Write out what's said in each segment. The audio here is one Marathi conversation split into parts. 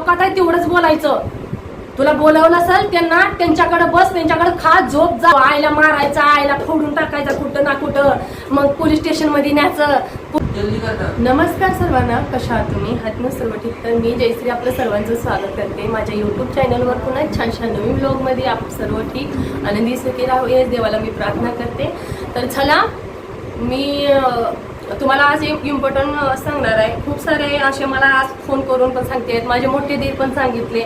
अवकात आहे तेवढंच बोलायचं. तुला बोलावलं असेल त्यांना त्यांच्याकडे बस त्यांच्याकडे खा झोप जा. आईला मारायचा आईला फोडून टाकायचा कुठं ना कुठं. मग पोलीस स्टेशनमध्ये न्यायचं नमस्कार सर्वांना कशा आहात तुम्ही? आहात ना सर्व ठीक तर मी जयश्री आपलं सर्वांचं स्वागत करते. माझ्या यूट्यूब चॅनलवर पुन्हा छान छान नवीन ब्लॉगमध्ये आप सर्व ठीक. आनंदी सुखी राहो. हेच देवाला मी प्रार्थना करते. तर चला मी तुम्हाला आज एक इम्पॉर्टंट सांगणार आहे. खूप सारे असे मला आज फोन करून पण सांगते. आहेत माझे मोठे दीर पण सांगितले.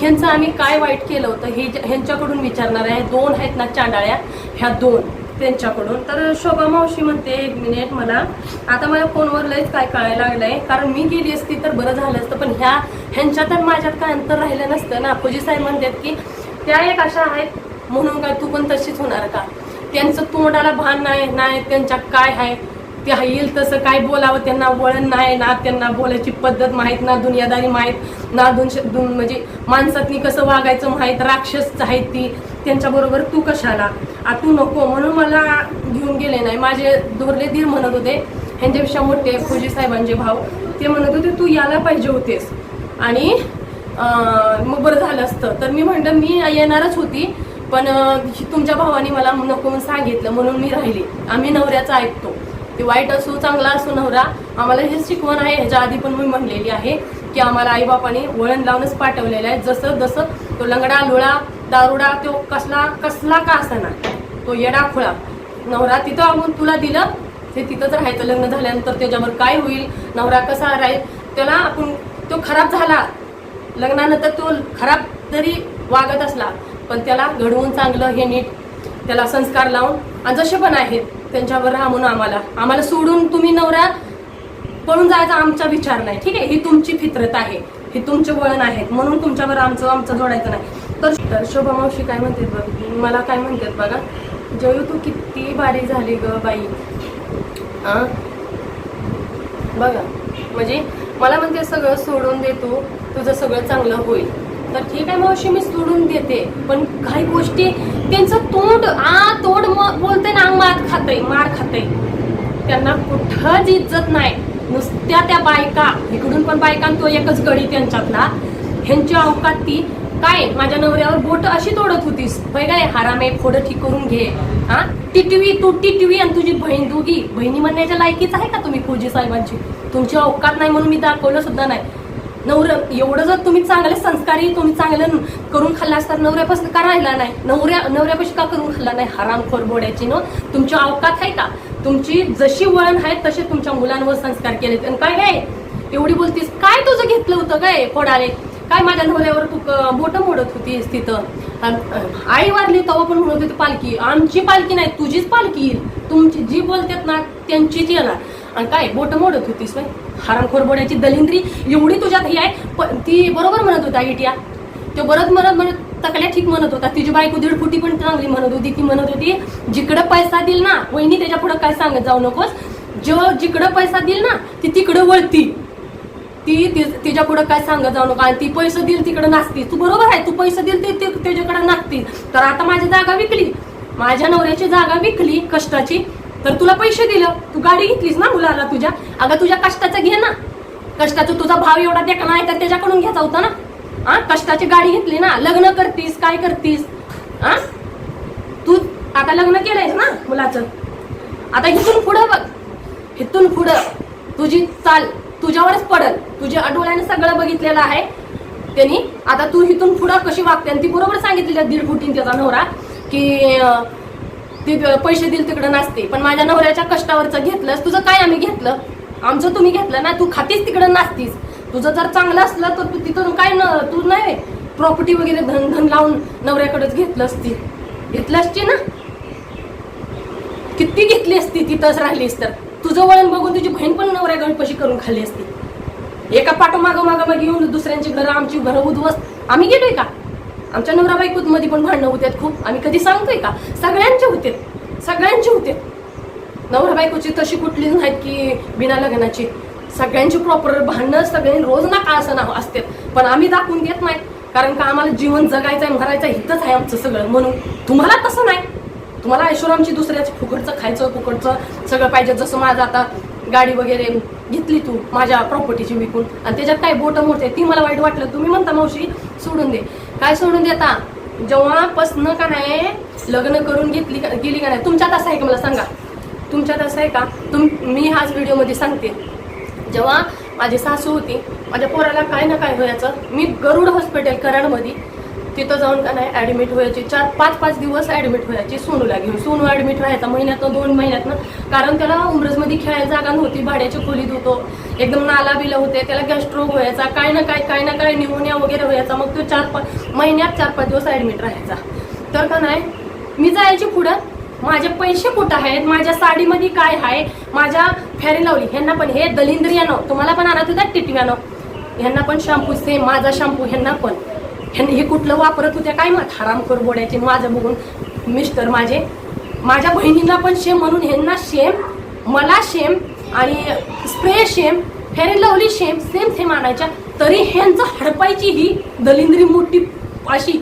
ह्यांचं आम्ही काय वाईट केलं होतं हे ह्यांच्याकडून विचारणार आहे. दोन आहेत ना चांडाळ्या? ह्या दोन त्यांच्याकडून. तर शोभा मावशी म्हणते एक मिनिट मला आता मला फोनवर लयच काय कळायला लागलं आहे कारण मी गेली असती तर बरं झालं असतं. पण ह्या ह्यांच्या तर माझ्यात काय अंतर राहिलं नसतं ना. फौजी साहेब म्हणतात की त्या एक अशा आहेत म्हणून काय तू पण तशीच होणार का? त्यांचं तोंडाला भान नाही नाही त्यांच्या काय आहे? ते येईल तसं काय बोलावं त्यांना वळण नाही ना त्यांना बोलायची पद्धत माहीत ना दुनियादारी माहीत ना दुन म्हणजे माणसातनी कसं वागायचं माहीत राक्षस आहेत ती त्यांच्याबरोबर तू कशाला? आ तू नको म्हणून मला घेऊन गेले नाही. माझे दोरले दीर म्हणत होते ह्यांच्यापेक्षा मोठे फौजी साहेबांचे भाऊ ते म्हणत होते तू यायला पाहिजे होतेस. आणि मग बरं झालं असतं. तर मी म्हणलं मी येणारच होती पण तुमच्या भावाने मला नको सांगितलं म्हणून मी राहिली. आम्ही नवऱ्याचं ऐकतो. ते वाईट असो चांगला असू नवरा आम्हाला हेच शिकवण आहे. ह्याच्या आधी पण मी म्हणलेली आहे की आम्हाला आईबापाने वळण लावूनच पाठवलेलं आहे. जसं जसं तो लंगडा लुळा दारुडा तो कसला कसला का असाना तो येडा खुळा. नवरा तिथं आपण तुला दिलं ते तिथंच राहायचं. लग्न झाल्यानंतर त्याच्यावर काय होईल? नवरा कसा राहील? त्याला आपण तो खराब झाला. लग्नानंतर तो खराब जरी वागत असला पण त्याला घडवून चांगलं हे नीट त्याला संस्कार लावून आणि जसे पण आहेत त्यांच्यावर राहा म्हणून आम्हाला. आम्हाला सोडून तुम्ही नवरा पळून जायचा आमचा विचार नाही. ठीक आहे? ही तुमची फितरत आहे. हे तुमचे वळण आहेत. म्हणून तुमच्यावर आमचं आमचं जोडायचं नाही. तर तर शोभा मावशी काय म्हणतात बघ? मला काय म्हणतात बघा? जयू तू किती भारी झाली ग बाई. आ? बघा. म्हणजे मला म्हणते सगळं सोडून देतो तुझं सगळं चांगलं होईल. तर ठीक आहे मावशी मी सोडून देते. पण काही गोष्टी त्यांचं तोंड आ तोंड बोलते खातय मार खातंय. त्यांना कुठंच इज्जत नाही. नुसत्या त्या बायका इकडून पण बायका तो एकच गडी त्यांच्यातला ह्यांची अवकात ती काय माझ्या नवऱ्यावर बोट अशी तोडत होतीस? होय काय? हारामे फोडं ठीक करून घे. हा? टिटवी तू टिटवी आणि तुझी बहीण दोघी. बहिणी म्हणण्याच्या लायकीच आहे का तुम्ही फौजी साहेबांची? तुमची अवकात नाही म्हणून मी दाखवलं सुद्धा नाही. नवर एवढं जर तुम्ही चांगले संस्कारी तुम्ही चांगलं करून खाल्ला असतात नवऱ्यापासून का राहिला नाही? नवऱ्या नवऱ्यापाशी का करून खाल्ला नाही? हरामखोर बोड्याची न? तुमची अवकात आहे का? तुमची जशी वळण आहे तसे तुमच्या मुलांवर संस्कार केले आणि काय काय एवढी बोलतीस काय तुझं घेतलं होतं काय फोडाले काय माझ्या नवऱ्यावर तू बोटं मोडत होतीस तिथं? आई वारली तेव्हा पण म्हणत होती पालखी. आमची पालखी नाही तुझीच पालखी तुमची जी बोलतात ना त्यांचीच येणार. आणि काय बोट मोडत होतीस बाई हरामखोर बोड्याची दलिंद्री एवढी तुझ्यात ही आहे. पण ती बरोबर म्हणत होता इटिया. तो बरंच म्हणत म्हणत तकल्या ठीक म्हणत होता. तिची बायको दीड फुटी पण चांगली म्हणत होती. ती म्हणत होती जिकडं पैसा दिल ना वहिनी त्याच्या पुढं काय सांगत जाऊ नकोस. जो जिकडं पैसा दिल ना ती तिकडं वळती. ती तिच्या पुढं काय सांगत जाऊ नका आणि ती पैसे देईल तिकडं नाचती. तू बरोबर आहे तू पैसे दिल ते ते- त्याच्याकडे नाचती. तर आता माझी जागा विकली. माझ्या नवऱ्याची जागा विकली कष्टाची. तर तुला पैसे दिलं. तू गाडी घेतलीस ना मुलाला तुझ्या? अगं तुझ्या कष्टाचं घे ना. कष्टाचं तुझा भाव एवढा टेका नाही तर त्याच्याकडून घ्यायचा होता ना. हा कष्टाची गाडी घेतली ना. लग्न करतीस काय करतीस? हा तू आता लग्न केलंयस ना मुलाचं? आता इथून पुढं बघ. इथून पुढं. तुझी चाल तुझ्यावरच पडल. तुझ्या डोळ्याने सगळं बघितलेलं आहे. त्यांनी आता तू इथून पुढं कशी वागते? आणि ती बरोबर सांगितलेली दीड फुटीन त्याचा नवरा की ती पैसे दिल तिकडं नसते. पण माझ्या नवऱ्याच्या कष्टावरचं घेतलंस तुझं काय आम्ही घेतलं? आमचं तुम्ही घेतलं ना तू खातीस तिकडं नाचतीस तुझं जर चांगलं असलं तर तू तिथून काय न तू नाही प्रॉपर्टी वगैरे धन धन लावून नवऱ्याकडेच घेतलं असती. घेतलं असती ना? किती घेतली असती तिथंच राहिलीस तर. तुझं वळण बघून तुझी बहीण पण नवऱ्या गणपशी करून खाल्ली असती. एका पाठोमागं मागं मागे येऊन दुसऱ्यांची घरं आमची घरं उद्ध्वस्त. आम्ही गेलोय का? आमच्या नवरा बायकोमध्ये पण भांडणं होत्यात खूप. आम्ही कधी सांगतोय का? सगळ्यांचे होते सगळ्यांचे होते नवरा बायकोची तशी कुठली नाहीत की बिना लग्नाची. सगळ्यांची प्रॉपर भांडणं सगळ्यांनी रोज ना का असं ना असते पण आम्ही दाखवून देत नाही. कारण का आम्हाला जीवन जगायचं आहे मरायचं हितच आहे आमचं सगळं. म्हणून तुम्हाला तसं नाही. तुम्हाला ऐश्वरामची दुसऱ्याचं फुकटचं खायचं फुकटचं सगळं पाहिजे. जसं माझं आता गाडी वगैरे घेतली तू माझ्या प्रॉपर्टीची विकून. आणि त्याच्यात काय बोटं मोठे ती मला वाईट वाटलं तुम्ही म्हणता मावशी सोडून दे. काय सोडून देता? जेव्हापासनं का नाही लग्न करून घेतली का- गेली का नाही? तुमच्यात असं आहे का? मला सांगा. तुमच्यात असं आहे का? तुम मी हाच व्हिडिओमध्ये सांगते. जेव्हा माझी सासू होती माझ्या पोराला काय ना काय व्हायचं मी गरुड हॉस्पिटल कराडमध्ये तिथं जाऊन का नाही ॲडमिट व्हायची? चार पाच पाच दिवस ॲडमिट व्हायची सोनूला घेऊन. सोनू ॲडमिट व्हायचा महिन्यातनं दोन महिन्यातनं कारण त्याला उमरजमध्ये खेळायला जागा नव्हती भाड्याची खोलीत होतो. एकदम नाला बिला होते त्याला गॅस्ट्रोक व्हायचा काय ना काय काय ना काय निमोनिया वगैरे व्हायचा. मग तो चार पाच महिन्यात चार पाच दिवस ॲडमिट राहायचा. तर का नाही मी जायची पुढं. माझे पैसे कुठं आहेत? माझ्या साडीमध्ये काय आहे? माझ्या फॅरी लावली. ह्यांना पण हे दलिंद्र यानं तुम्हाला पण आणत होत्या टिटव्यानं. ह्यांना पण शॅम्पू सेम माझा शॅम्पू ह्यांना पण. ह्यांनी हे कुठलं वापरत होत्या? काय मग हरामखोर बोडायचे माझं बघून मिस्टर माझे माझ्या बहिणींना पण शेम म्हणून ह्यांना शेम मला शेम आणि spray same Fair Lovely same same same आणायच्या. तरी ह्यांचं हडपायची ही दलिंद्री मोठी अशी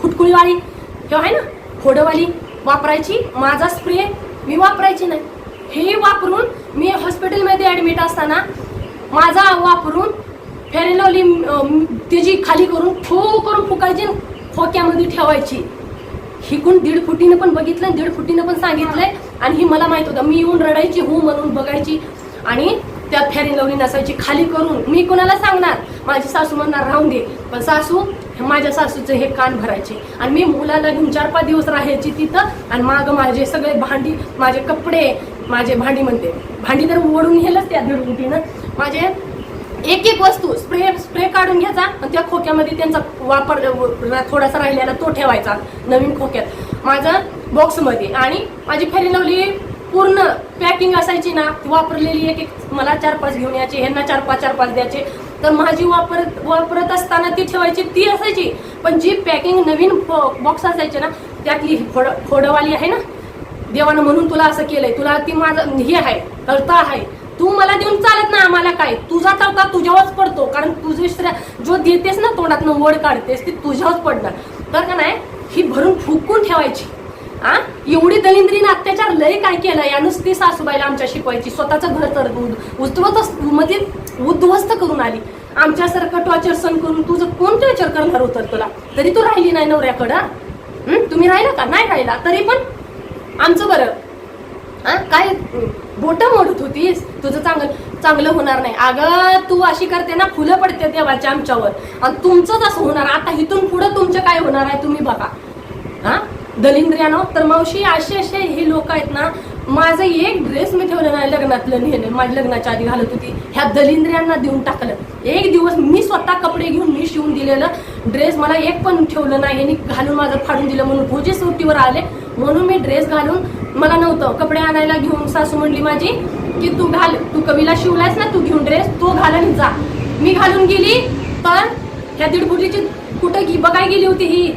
फुटकुळीवाली किंवा आहे ना फोडवाली वापरायची. माझा स्प्रे मी वापरायची नाही. हे वापरून मी हॉस्पिटलमध्ये ॲडमिट असताना माझा वापरून लवली त्याची खाली करून फो करून फुकायची खोक्यामध्ये ठेवायची. हिकून दीड फुटीनं पण बघितलं आणि दीड फुटीनं पण सांगितलंय. आणि ही मला माहीत होतं मी येऊन रडायची हो म्हणून बघायची. आणि त्यात फेअर लवली नसायची खाली करून मी कोणाला सांगणार? माझी सासू म्हणणार राहून दे. पण सासू माझ्या सासूचे हे कान भरायचे. आणि मी मुलाला घेऊन चार पाच दिवस राहायची तिथं. आणि मागं माझे सगळे भांडी माझे कपडे माझे भांडी म्हणते. भांडी तर ओढून नेलंच त्या दीड फुटीनं. माझे एक एक वस्तू स्प्रे स्प्रे काढून घ्यायचा. आणि त्या खोक्यामध्ये त्यांचा वापर थोडासा राहिलेला तो ठेवायचा नवीन खोक्यात. माझा बॉक्समध्ये आणि माझी फेरी लावली पूर्ण पॅकिंग असायची ना ती वापरलेली एक एक मला चार पाच घेऊन यायची ह्यांना चार पाच चार पाच द्यायचे. तर माझी वापरत वापरत असताना ती ठेवायची ती असायची. पण जी पॅकिंग नवीन बॉक्स असायची ना त्यातली फोड फोडवाली आहे ना देवानं म्हणून तुला असं केलंय. तुला ती माझं हे आहे कळता आहे. तू मला देऊन चालत ना आम्हाला काय? तुझा तवका तुझ्यावरच पडतो. कारण तुझे जो देतेस ना तोंडातनं वड काढतेस ती तुझ्यावरच पडणार. तर का नाही? ही भरून फुकून ठेवायची. आ? एवढी दलिंद्रीनं अत्याचार लय काय केलं? या नुसती सासूबाईला आमच्या शिकवायची. स्वतःचं घर तर उद्ध्वस्त मध्ये म्हणजे उद्ध्वस्त करून आली. आमच्यासारखं टॉर्चर सण करून तुझं कोण टॉर्चर करणार होतं तुला? तरी तू राहिली नाही नवऱ्याकडं तुम्ही राहिला का? नाही राहिला. तरी पण आमचं बरं. काय बोट मोडत होतीस? तुझं चांगलं चांगलं होणार नाही. अगं तू अशी करते ना फुलं पडते देवाच्या आमच्यावर. आणि तुमचंच असं होणार. आता इथून पुढं तुमचं काय होणार आहे तुम्ही बघा. हा? दलिंद्रियानो तर मावशी असे असे हे लोक आहेत ना माझं एक ड्रेस मी ठेवलं नाही लग्नातलं नेलं. माझ्या लग्नाच्या आधी घालत होती. ह्या दलिंद्रियांना देऊन टाकलं. एक दिवस मी स्वतः कपडे घेऊन मी शिवून दिलेलं ड्रेस मला एक पण ठेवलं नाही. आणि घालून माझं फाडून दिलं म्हणून भोजे सुट्टीवर आले. म्हणून मी ड्रेस घालून मला नव्हतं. कपडे आणायला घेऊन सासू म्हणली माझी की तू घाल तू कवीला शिवलायस ना तू घेऊन ड्रेस तो घालून जा. मी घालून गेली तर ह्या दीडफुटीची कुठं गी बघाय गेली होती ही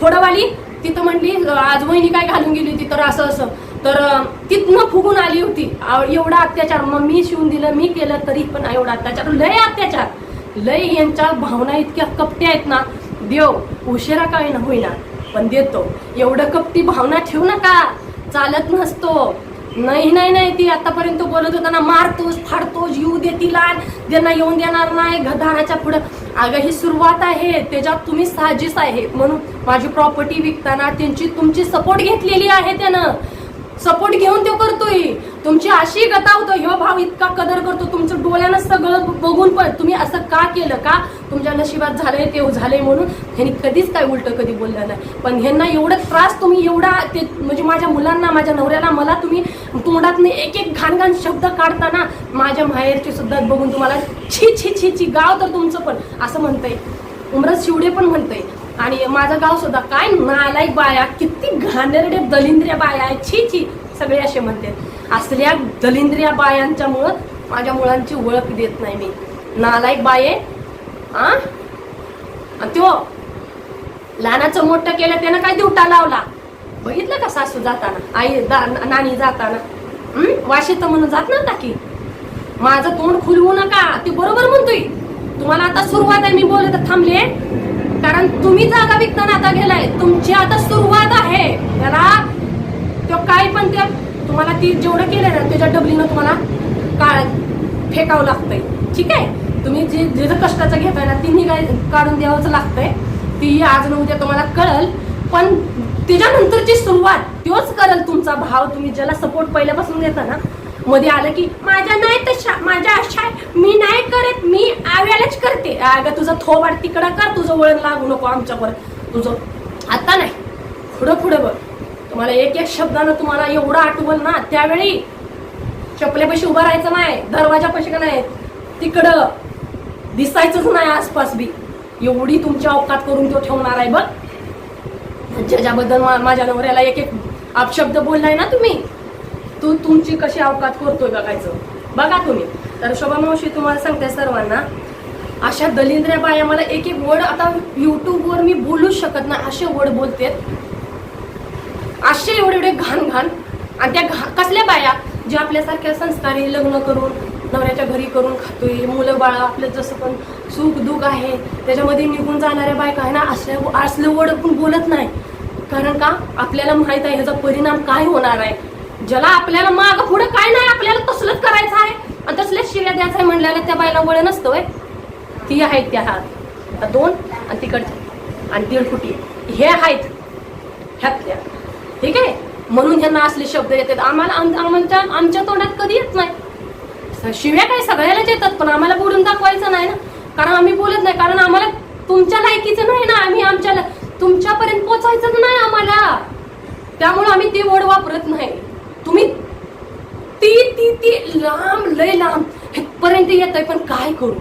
फोडवाली तिथं म्हणली आज वहिनी काय घालून गेली होती? तर असं असं. तर तिथनं फुगून आली होती. एवढा अत्याचार. मग मी शिवून दिलं मी केलं तरी पण एवढा अत्याचार. लय अत्याचार. लय यांच्या भावना इतक्या कपट्या आहेत ना. देव उशिरा काय ना होईना. पण देतो. एवढं कपटी भावना ठेवू नका. चालत नसतो. नाही नाही नाही ती आतापर्यंत बोलत होता ना मारतोस फाडतोस येऊ दे तिला ज्यांना येऊन देणार नाही घदानाच्या पुढं. अगं ही सुरुवात आहे त्याच्यात तुम्ही साहजिक आहे. म्हणून माझी प्रॉपर्टी विकताना त्यांची तुमची सपोर्ट घेतलेली आहे त्यानं. सपोर्ट घेऊन तो करतोय. तुमची अशी गता होतं ह्यो भाव इतका कदर करतो तुमचं डोळ्यानं सगळं बघून पण तुम्ही असं का केलं का? तुमच्या नशिबात झालंय ते झालंय म्हणून ह्यांनी कधीच काय उलट कधी बोललं नाही. पण ह्यांना एवढं त्रास तुम्ही एवढा ते म्हणजे माझ्या मुलांना माझ्या नवऱ्याला मला तुम्ही तोंडातनं एक एक घाण घाण शब्द काढताना माझ्या माहेरचे सुद्धा बघून तुम्हाला छी छी छी छी गाव तर तुमचं पण असं म्हणतंय. उमरत शिवडे पण म्हणतंय. आणि माझं गाव सुद्धा काय नालायक बाया किती घाणेरडे दलिंद्र्या बाया आहे छी छी सगळे असे म्हणते. असल्या दलिंद्र्या बायांच्यामुळं माझ्या मुलांची ओळख देत नाही मी. नालायक बाये आ? आणि त्यो लहानाचं मोठं केलं त्यानं काय दिवटा लावला? बघितलं का सासू जाताना? आई दा- नानी जाताना? वाशी तर म्हणून जात ना की? माझं तोंड खुलवू नका ते बरोबर म्हणतोय. तुम्हाला आता सुरुवात आहे मी बोलत थांबले. कारण तुम्ही जागा विकताना आता गेलाय. तुमची आता सुरुवात आहे. त्याला तो काय पण त्या तुम्हाला ती जेवढं केलं ना त्याच्या डबलीनं तुम्हाला काळ फेकावं लागतंय. ठीक आहे? तुम्ही जे जे कष्टाचं घेताय ना ती निघाय काढून द्यावंच लागतंय. ती आज न उद्या तुम्हाला कळल. पण त्याच्यानंतरची सुरुवात तोच करेल तुमचा भाव. तुम्ही ज्याला सपोर्ट पहिल्यापासून देता ना मध्ये आलं की माझ्या नाही तशा माझ्या अशा आहे, मी नाही करत मी आव्यालाच करते. अगं तुझं थोबाड तिकडं कर तुझं वळण लागू नको आमच्यावर. तुझं आता नाही पुढं पुढं बघ. तुम्हाला एक एक शब्दानं तुम्हाला एवढं आठवल ना त्यावेळी चपलेपाशी उभा राहायचं नाही दरवाजापाशी का नाही तिकडं दिसायचंच नाही आसपास बी. एवढी तुमची अवकात करून तो ठेवणार आहे बघ. ज्याच्याबद्दल मा- माझ्या नवऱ्याला एक एक अपशब्द बोललाय ना तुम्ही तू तुमची कशी अवकात करतोय बघायचं. बघा तुम्ही. तर शोभा मावशी तुम्हाला सांगते सर्वांना अशा दलिंद्र्या बाया मला एक एक वर्ड आता युट्यूबवर मी बोलूच शकत नाही असे वर्ड बोलते असे एवढे एवढे घाण घाण. आणि त्या घा कसल्या बाया? ज्या आपल्यासारख्या संस्कारी लग्न करून नवऱ्याच्या घरी करून खातोय मुलं बाळा आपलं जसं पण सुख दुःख आहे त्याच्यामध्ये निघून जाणाऱ्या बायका आहे ना असले असले वड पण बोलत नाही. कारण का? आपल्याला माहीत आहे ह्याचा परिणाम काय होणार आहे? ज्याला आपल्याला माग पुढे काय नाही आपल्याला तसलंच करायचं आहे. आणि तसल्याच शिव्या द्यायचं आहे म्हणल्याला त्या बायला वळ नसतं होय. ती आहेत त्या हात. दोन आणि तिकडच्या. आणि दीड फुटी. हे आहेत ह्यातल्या. ठीक आहे? म्हणून ह्यांना असले शब्द येतात आम्हाला आम- आमच्या आमच्या तोंडात कधी येत नाही. शिव्या काय सगळ्यालाच येतात पण आम्हाला बोलून दाखवायचं नाही ना. कारण आम्ही बोलत नाही. कारण आम्हाला तुमच्या लायकीचं नाही ना. आम्ही आमच्या तुमच्यापर्यंत पोचायचं नाही आम्हाला. त्यामुळे आम्ही ते ओढ वापरत नाही. तुम्ही ती ती ती लांब लय लांब हेपर्यंत येत आहे पण काय करू?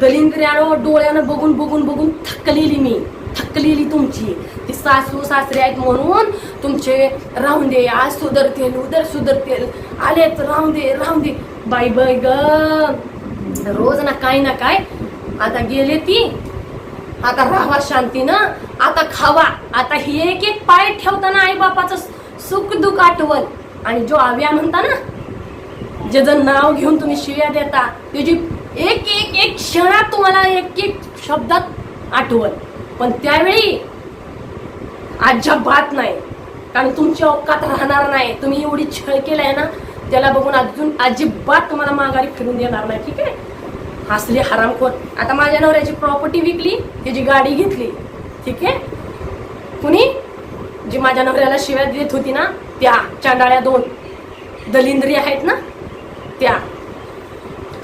दलिंद्र्यानं डोळ्यानं बघून बघून बघून थकलेली मी. थकलेली तुमची. ती सासू सासरे आहेत म्हणून तुमचे राहून दे आज सुधरतील उदर सुधरतील. आलेत राहून दे राहून दे बाई बाई ग. रोज ना काय ना काय. आता गेले ती. आता राहावा शांतीनं. आता खावा. आता ही एक एक पाय ठेवताना आई बापाचं सुख दुःख आठवल. आणि जो आव्या म्हणता ना ज्याचं नाव घेऊन तुम्ही शिव्या देता त्याची एक एक एक क्षणात तुम्हाला एक एक शब्दात आठवत पण त्यावेळी अजिबात नाही. कारण तुमची औकात राहणार नाही. तुम्ही एवढी छळ केलाय ना त्याला बघून अजून अजिबात तुम्हाला माघारी फिरून देणार नाही. ठीक आहे? हसली हरामखोर आता माझ्या नवऱ्याची प्रॉपर्टी विकली त्याची गाडी घेतली. ठीक आहे? कुणी? जी माझ्या नवऱ्याला शिव्या देत होती ना त्या चांडाळ्या दोन दलिंद्री आहेत ना त्या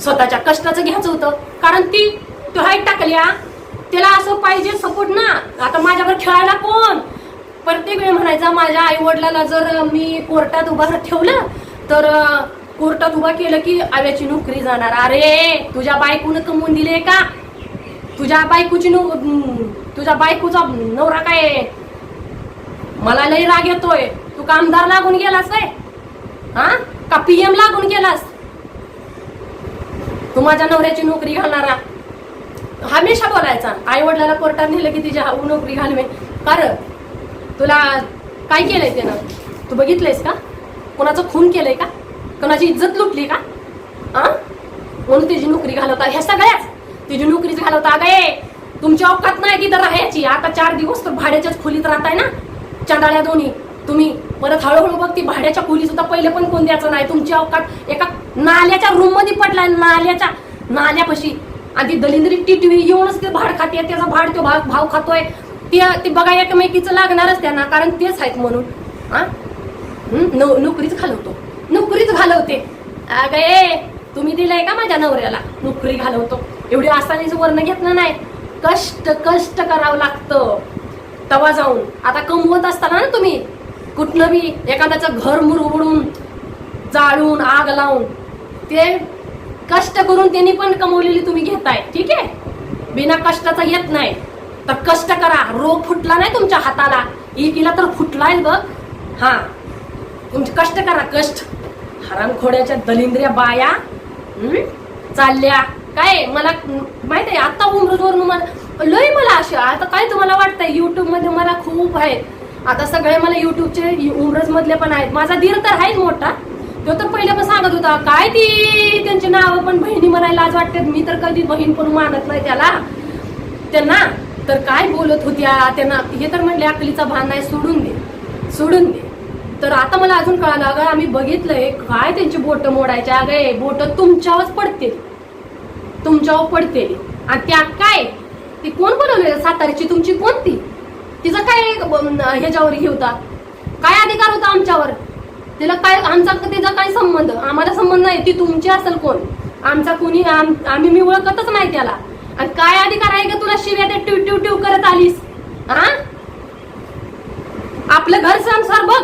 स्वतःच्या कष्टाचं घ्यायचं होतं. कारण ती तो हाईट टाकल्या त्याला असं पाहिजे सपोर्ट ना. आता माझ्यावर खेळायला कोण? प्रत्येक वेळ म्हणायचा माझ्या आई वडिलाला जर मी कोर्टात उभा ठेवलं तर कोर्टात उभा केलं की आव्याची नोकरी जाणार. अरे तुझ्या बायकोनं कमवून दिले का? तुझ्या बायकोची नो तुझ्या बायकोचा नवरा काय मला लई राग येतोय. तू कामदार लागून गेलास काय हा? का पीएम लागून गेलास? तू माझ्या नवऱ्याची नोकरी घालणारा. हमेशा बोलायचा. आई वडिलाला कोर्टात नेलं की तिच्या नोकरी घालवे. कारण तुला काय केलंय त्यानं? तू बघितलंयस का? कोणाचं खून केलंय का? कोणाची इज्जत लुटली का? हा? म्हणून तिची नोकरी घालवता? ह्या सगळ्याच. तिची नोकरीच घालवता गे तुमची औकात नाही तिथं राहायची आता चार दिवस तर भाड्याच्याच खोलीत राहताय ना? चांडाळ्या दोन्ही. तुम्ही परत हळूहळू बघ ती भाड्याच्या खोली सुद्धा पहिले पण कोण द्यायचं नाही. तुमची अवकात एका नाल्याच्या रूममध्ये पडलाय नाल्याच्या नाल्यापाशी. आणि ती दलिंद्री टिटवी येऊनच ते भाड खाते त्याचा भाड तो भाव भाव खातोय. ते ते बघा एकमेकीचं लागणारच त्यांना कारण तेच आहेत म्हणून. हा? नौ- नोकरीच घालवतो. नोकरीच घालवते. अगं ए तुम्ही दिलंय का माझ्या नवऱ्याला? नोकरी घालवतो. एवढी आसानीचं वर्ण घेतलं नाही. कष्ट कष्ट करावं लागतं. तवा जाऊन. आता कमवत असताना ना तुम्ही कुठनं बी एखाद्याचं घर मुरवडून जाळून आग लावून ते कष्ट करून त्यांनी पण कमवलेली तुम्ही घेताय ठीक आहे? बिना कष्टाचा येत नाही. तर कष्ट करा. रोग फुटला नाही तुमच्या हाताला. एकीला तर फुटलाय बघ. हा. तुमचे कष्ट करा कष्ट. हरामखोड्याच्या दलिंद्र्या बाया चालल्या. काय मला माहीत आहे आता उमरजवरून मला लय मला अशी आता काय तुम्हाला वाटतंय? युट्यूबमध्ये मला खूप आहेत. आता सगळे मला युट्यूबचे उमरज मधले पण आहेत. माझा दीर तर आहेच मोठा. तो तर पहिले पण सांगत होता काय ती? त्यांची नावं पण बहिणी म्हणायला आज वाटते मी तर कधी बहीण पण मानत नाही त्याला. त्यांना तर काय बोलत होत्या? त्यांना हे तर म्हणले अकलीचा भान नाही सोडून दे. सोडून दे. तर आता मला अजून कळालं अगं आम्ही बघितलंय काय त्यांची बोट मोडायचे? अगं बोट तुमच्यावरच पडते. तुमच्यावर पडते. आणि त्या काय? ती कोण बनवले? सातारीची तुमची कोणती? तिचा काय ह्याच्यावर हे होता? काय अधिकार होता आमच्यावर? तिला काय आमचा तिचा काय संबंध? आम्हाला संबंध नाही. ती तुमची असेल कोण? आमचा कोणी आम्ही मी ओळखतच नाही त्याला. आणि काय अधिकार आहे का तुला शिव्या ते ट्यू ट्यू ट्यू करत आलीस? हा? आपलं घर संसार बघ.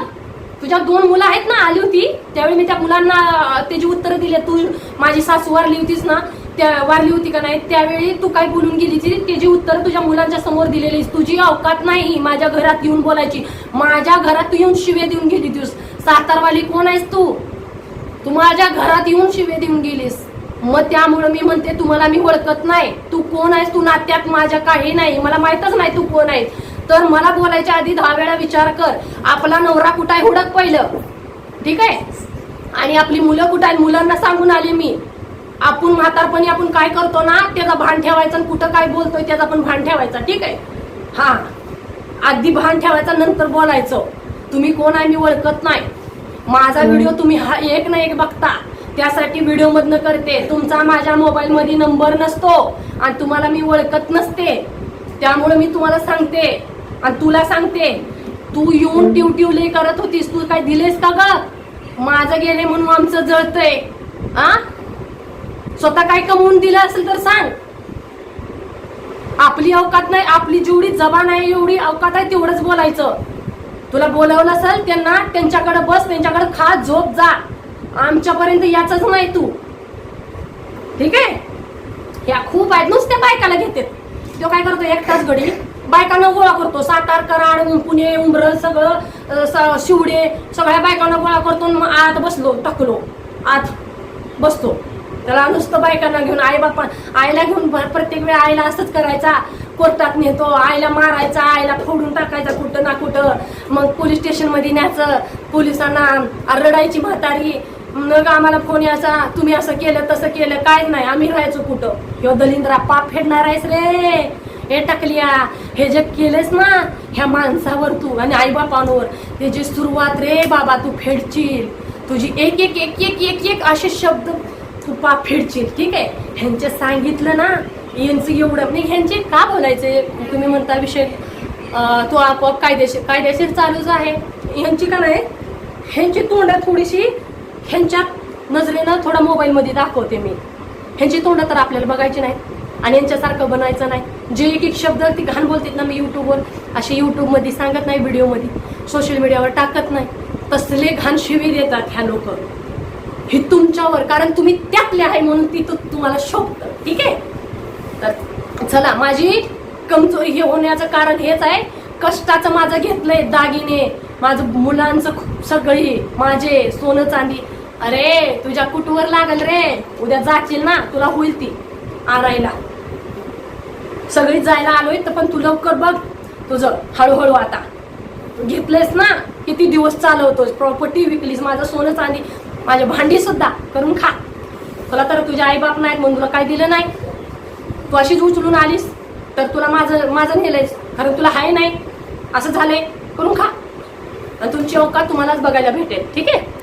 तुझ्या दोन मुलं आहेत ना आली होती. त्यावेळी मी त्या मुलांना त्याची उत्तरं दिली. तू माझी सासू वारली होतीस ना. त्या वारली होती का नाही त्यावेळी तू काय बोलून गेली ती जी उत्तर तुझ्या मुलांच्या समोर दिलेली तुझी अवकात नाही माझ्या घरात येऊन बोलायची. माझ्या घरात तू येऊन शिवे देऊन गेली तूस सातारवाली कोण आहेस तू? तू माझ्या घरात येऊन शिवे देऊन गेलीस. मग त्यामुळं मी म्हणते तुम्हाला मी ओळखत नाही. तू कोण आहेस? तू नात्यात माझ्या काही नाही. मला माहितच नाही तू कोण आहेस. तर मला बोलायच्या आधी दहा वेळा विचार कर. आपला नवरा कुठं आहे? हुडक पहिलं. ठीक आहे? आणि आपली मुलं कुठं आहे मुलांना सांगून आले मी. आपण म्हातारपणी आपण काय करतो ना त्याचा भान ठेवायचं आणि कुठं काय बोलतोय त्याचा पण भान ठेवायचा ठीक आहे? हा. आधी भान ठेवायचं नंतर बोलायचं. तुम्ही कोण आहे मी ओळखत नाही. माझा व्हिडिओ तुम्ही हा एक ना एक बघता. त्यासाठी व्हिडिओ मधनं करते. तुमचा माझ्या मोबाईल मध्ये नंबर नसतो आणि तुम्हाला मी ओळखत नसते. त्यामुळे मी तुम्हाला सांगते आणि तुला सांगते. तू येऊन लय करत होतीस. तू काय दिलेस का ग? माझं गेले म्हणून आमचं जळतंय. आ? स्वतः काय कमवून दिलं असेल तर सांग. आपली अवकात नाही आपली जेवढी जबान आहे एवढी अवकात आहे तेवढंच बोलायचं. तुला बोलावलं असेल त्यांना त्यांच्याकडे बस त्यांच्याकडे खा झोप जा. आमच्यापर्यंत याच नाही तू. ठीक आहे? ह्या खूप आहेत नुसत्या बायकाला घेते तो काय करतो एकटाच घडी बायकांना गोळा करतो. सातार कराड पुणे उमर सगळं स- शिवडे सगळ्या बायकांना गोळा करतो मग आत बसलो टाकलो. आत बसतो. त्याला नुसतं बायकांना घेऊन आई बापा आईला घेऊन प्रत्येक वेळा आईला असंच करायचा. कोर्टात नेतो आईला मारायचा आईला फोडून टाकायचा कुठं ना कुठं. मग पोलीस स्टेशनमध्ये न्यायचं. पोलिसांना रडायची म्हातारी. मग आम्हाला फोन यायचा तुम्ही असं केलं तसं केलं काय नाही. आम्ही राहायचो कुठं? किंवा दलिंद्रा पाप फेडणार आहेस रे. हे टाकलिया हे जे केलेस ना ह्या माणसावर तू आणि आईबापांवर त्याची सुरुवात रे बाबा तू फेडशील. तुझी एक एक एक एक एक एक असे शब्द तू पाप फेडशील ठीक आहे? ह्यांचे सांगितलं ना यांचं एवढं. नाही ह्यांचे का बोलायचे? तुम्ही म्हणता विषय तो आपोआप कायदेशीर कायदेशीर चालूच आहे. ह्यांची का नाही? ह्यांची तोंडात थोडीशी ह्यांच्या नजरेनं थोडा मोबाईलमध्ये दाखवते मी. ह्यांची तोंड तर आपल्याला बघायची नाही. आणि यांच्यासारखं बनायचं नाही. जे एक एक शब्द ती घाण बोलतात ना मी युट्यूबवर असे युट्यूबमध्ये सांगत नाही व्हिडिओमध्ये सोशल मीडियावर टाकत नाही. तसले घाण शिवी देतात ह्या लोक. हे तुमच्यावर कारण तुम्ही त्यातले आहे म्हणून तिथं तुम्हाला शोभतं. ठीक आहे? तर चला माझी कमजोरी हे होण्याचं कारण हेच आहे. कष्टाचं माझं घेतलंय दागिने. माझं मुलांचं खूप सगळी माझे सोनं चांदी. अरे तुझ्या कुटवर लागल रे? उद्या जातील ना तुला होईल ती आणायला. सगळी जायला आलोय तर पण तू लवकर बघ तुझं हळूहळू आता. घेतलंयस ना किती दिवस चालवतोस? प्रॉपर्टी विकलीस माझं सोनं चांदी. माझे भांडी सुद्धा करून खा. तुला तर तुझे आई बाप नाहीत म्हणून तुला काय दिलं नाही. तू अशीच उचलून आलीस तर तुला माझं माझं नेलंयस कारण तुला हाय नाही. असं झालंय. करून खा. आणि तुमची औकात तुम्हालाच बघायला भेटेल. ठीक आहे?